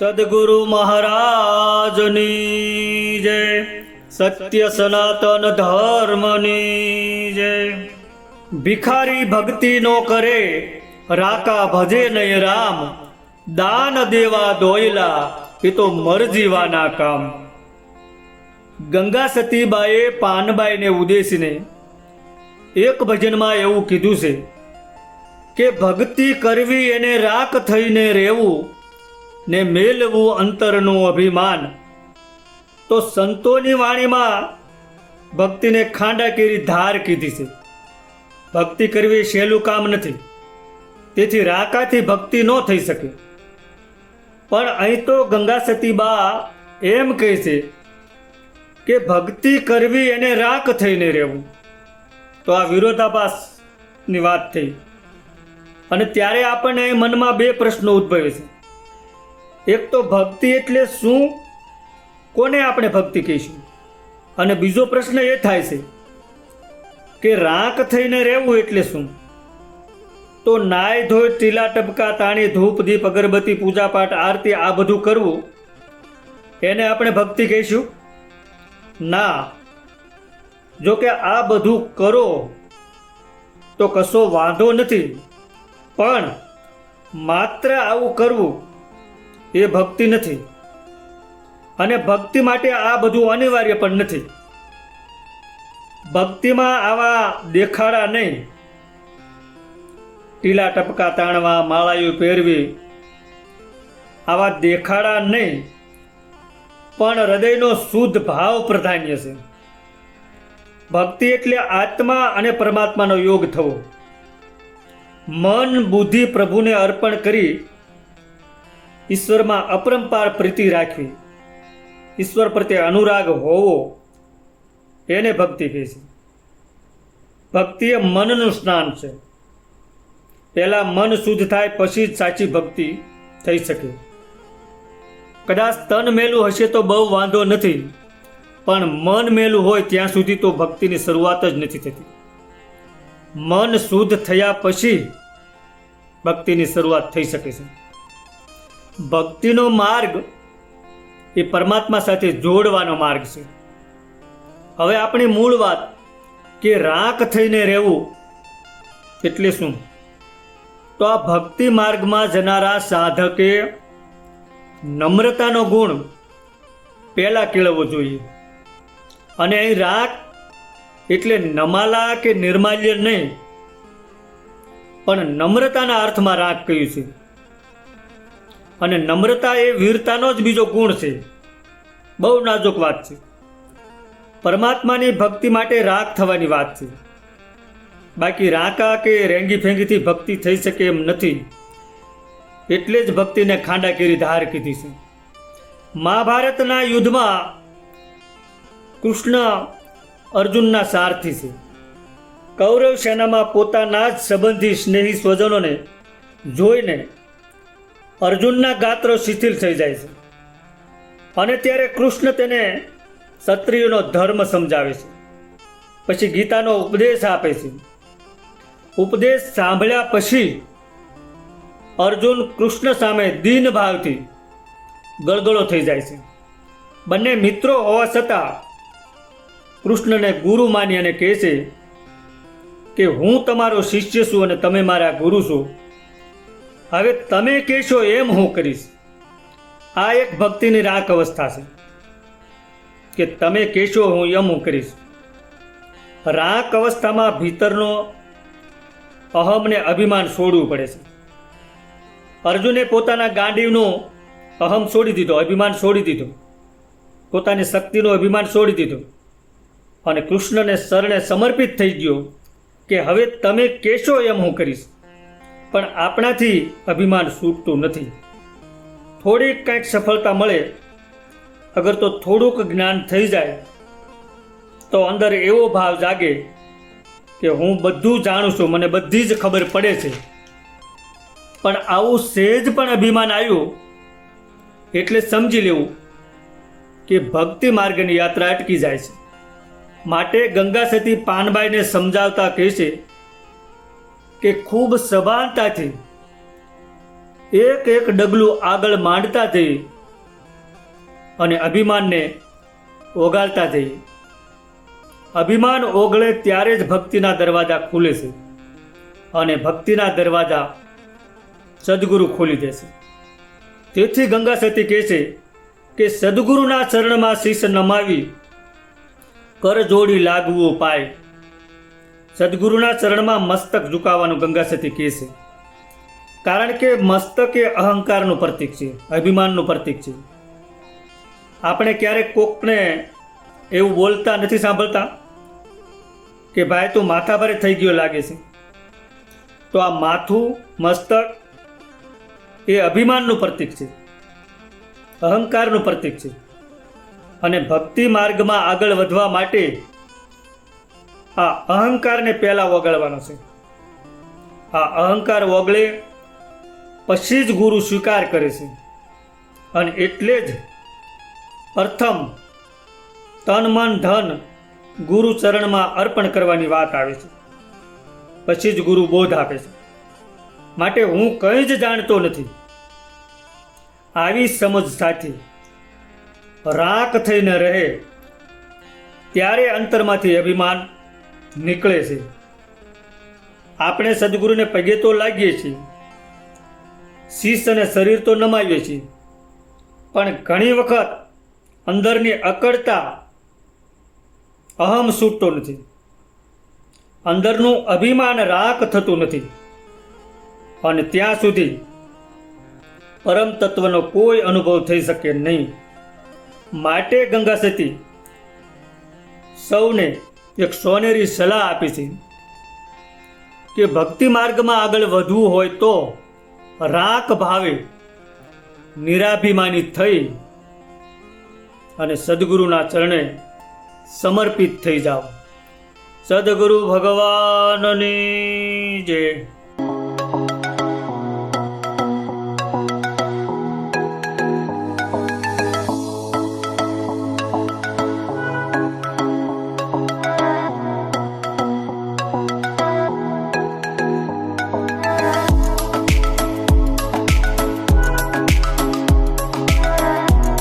સદગુરુ મહારાજની જય સત્ય સનાતન ધર્મની જય ભિખારી ભક્તિ નો કરે રાકા ભજે નહીં રામ દાન દેવા દોયલા એ તો મરજીવાના કામ ગંગા સતીબાએ પાનબાઈને ઉદ્દેશીને એક ભજનમાં એવું કીધું છે કે ભક્તિ કરવી એને રાખ થઈને રહેવું ને મેલવું અંતરનું અભિમાન. તો સંતોની વાણીમાં ભક્તિને ખાંડા કેરી ધાર કીધી છે. ભક્તિ કરવી સહેલું કામ નથી. તેથી રાકાથી ભક્તિ ન થઈ શકે. પણ અહીં તો ગંગા સતીબા એમ કહે છે કે ભક્તિ કરવી એને રાખ થઈને રહેવું. તો આ વિરોધાભાસની વાત થઈ. અને ત્યારે આપણને મનમાં બે પ્રશ્નો ઉદ્ભવે છે. એક તો ભક્તિ એટલે શું? કોને આપણે ભક્તિ કહીશું? અને બીજો પ્રશ્ન એ થાય છે કે રાંક થઈને રહેવું એટલે શું? તો નાય ધોઈ ટીલા ટપકા તાણી ધૂપ દીપ અગરબત્તી પૂજાપાઠ આરતી આ બધું કરવું, એને આપણે ભક્તિ કહીશું? ના. જો કે આ બધું કરો, તો કશો વાંધો નથી. પણ માત્ર આવું કરવું એ ભક્તિ નથી. અને ભક્તિ માટે આ બધું અનિવાર્ય પણ નથી. ભક્તિમાં આવા દેખાડા નહીં. ટીલા ટપકા તાણવા, માળાયું પહેરવી, આવા દેખાડા નહીં. પણ હૃદયનો શુદ્ધ ભાવ પ્રધાન્ય છે. ભક્તિ એટલે આત્મા અને પરમાત્માનો યોગ થવો. મન, બુદ્ધિ પ્રભુને અર્પણ કરી ઈશ્વરમાં અપરંપાર પ્રીતિ રાખવી. ઈશ્વર પ્રત્યે અનુરાગ હોવો એને ભક્તિ કહે છે. ભક્તિ એ મનનું સ્નાન છે. પહેલાં મન શુદ્ધ થાય પછી જ સાચી ભક્તિ થઈ શકે. કદાચ તન મેલું હશે તો બહુ વાંધો નથી, પણ મન મેલું હોય ત્યાં સુધી તો ભક્તિની શરૂઆત જ નથી થતી. મન શુદ્ધ થયા પછી ભક્તિની શરૂઆત થઈ શકે છે. ભક્તિનો માર્ગ એ પરમાત્મા સાથે જોડવાનો માર્ગ છે. હવે આપણી મૂળ વાત કે રાખ થઈને રહેવું એટલે શું? તો આ ભક્તિ માર્ગમાં જનારા સાધકે નમ્રતાનો ગુણ પહેલાં કેળવવો જોઈએ. અને અહીં રાગ એટલે નમાલા કે નિર્માલ્ય નહીં, પણ નમ્રતાના અર્થમાં રાગ કહ્યું છે. અને નમ્રતા એ વીરતાનો જ બીજો ગુણ છે. બહુ નાજુક વાત છે. પરમાત્માની ભક્તિ માટે રાગ થવાની વાત છે. બાકી રાકા કે રેંગી ફેંગીથી ભક્તિ થઈ શકે એમ નથી. એટલે જ ભક્તિને ખાંડા ધાર કીધી છે. મહાભારતના યુદ્ધમાં કૃષ્ણ અર્જુનના સારથી છે. કૌરવ સેનામાં પોતાના જ સંબંધી સ્નેહી સ્વજનોને જોઈને અર્જુનના ગાત્રો શિથિલ થઈ જાય છે. અને ત્યારે કૃષ્ણ તેને ક્ષત્રિયનો ધર્મ સમજાવે છે. પછી ગીતાનો ઉપદેશ આપે છે. ઉપદેશ સાંભળ્યા પછી અર્જુન કૃષ્ણ સામે દીન ભાવથી ગળગળો થઈ જાય છે. બંને મિત્રો હોવા છતાં કૃષ્ણને ગુરુ માની અને કહે છે કે હું તમારો શિષ્ય છું અને તમે મારા ગુરુ છો. હવે તમે કહેશો એમ હું કરીશ. આ એક ભક્તિની રાખ અવસ્થા છે. કે તમે કહેશો હું એમ હું કરીશ. રાક અવસ્થામાં ભીતરનો અહમને અભિમાન છોડવું પડે છે. અર્જુને પોતાના ગાંડીવનો અહમ છોડી દીધો, અભિમાન છોડી દીધો. પોતાની શક્તિનો અભિમાન છોડી દીધો. અને કૃષ્ણને શરણે સમર્પિત થઈ ગયો કે હવે તમે કહેશો એમ હું કરીશ. પણ આપણાથી અભિમાન છૂટતું નથી. થોડીક કંઈક સફળતા મળે, અગર તો થોડુંક જ્ઞાન થઈ જાય, તો અંદર એવો ભાવ જાગે કે હું બધું જાણું છું, મને બધી જ ખબર પડે છે. પણ આવું સહેજ પણ અભિમાન આવ્યું, એટલે સમજી લેવું કે ભક્તિ માર્ગની યાત્રા અટકી જાય છે. માટે ગંગા સતી પાનબાઈને સમજાવતા કહે છે કે ખૂબ સભાનતાથી, એક એક ડગલું આગળ માંડતા થઈ અને અભિમાનને ઓગાળતા થઈ અભિમાન ઓગળે ત્યારે જ ભક્તિના દરવાજા ખુલે છે અને ભક્તિના દરવાજા સદગુરુ ખોલી દેશે તેથી ગંગા સતી કહે છે કે સદગુરુના ચરણમાં શીશ નમાવી, કરજોડી લાગવું પાય. સદગુરુના ચરણમાં મસ્તક ઝુકાવવાનું ગંગા સતી કહે છે. કારણ કે મસ્તક એ અહંકારનું પ્રતીક છે, અભિમાનનું પ્રતીક છે. આપણે ક્યારેક કોકને એવું બોલતા નથી સાંભળતા કે ભાઈ તું માથાભારે થઈ ગયો લાગે છે. તો આ માથું, મસ્તક એ અભિમાનનું પ્રતીક છે, અહંકારનું પ્રતીક છે. અને ભક્તિ માર્ગમાં આગળ વધવા માટે આ અહંકારને પહેલાં વગાડવાનો છે. આ અહંકાર ઓગળે પછી જ ગુરુ સ્વીકાર કરે છે. અને એટલે જ પ્રથમ તન, મન, ધન ગુરુ ચરણમાં અર્પણ કરવાની વાત આવે છે. પછી જ ગુરુ બોધ આપે છે. માટે હું કંઈ જ જાણતો નથી. આવી સમજ સાથે રાખ થઈને રહે, ત્યારે અંતરમાંથી અભિમાન નીકળે છે. આપણે સદગુરુને પગે તો લાગીએ છીએ. શિષ્ય અને શરીર તો નમાવીએ છીએ. પણ ઘણી વખત અંદરની અકળતા અહમ છૂટતો નથી. અંદરનું અભિમાન રાખ થતું નથી. અને ત્યાં સુધી પરમ તત્વનો કોઈ અનુભવ થઈ શકે નહીં. માટે ગંગા સતી સૌને એક સોનેરી સલાહ આપી છે કે ભક્તિ માર્ગમાં આગળ વધવું હોય તો રાખ ભાવે, નિરાભિમાની થઈ અને સદગુરુના ચરણે સમર્પિત થઈ જાઓ. સદગુરુ ભગવાનની જય.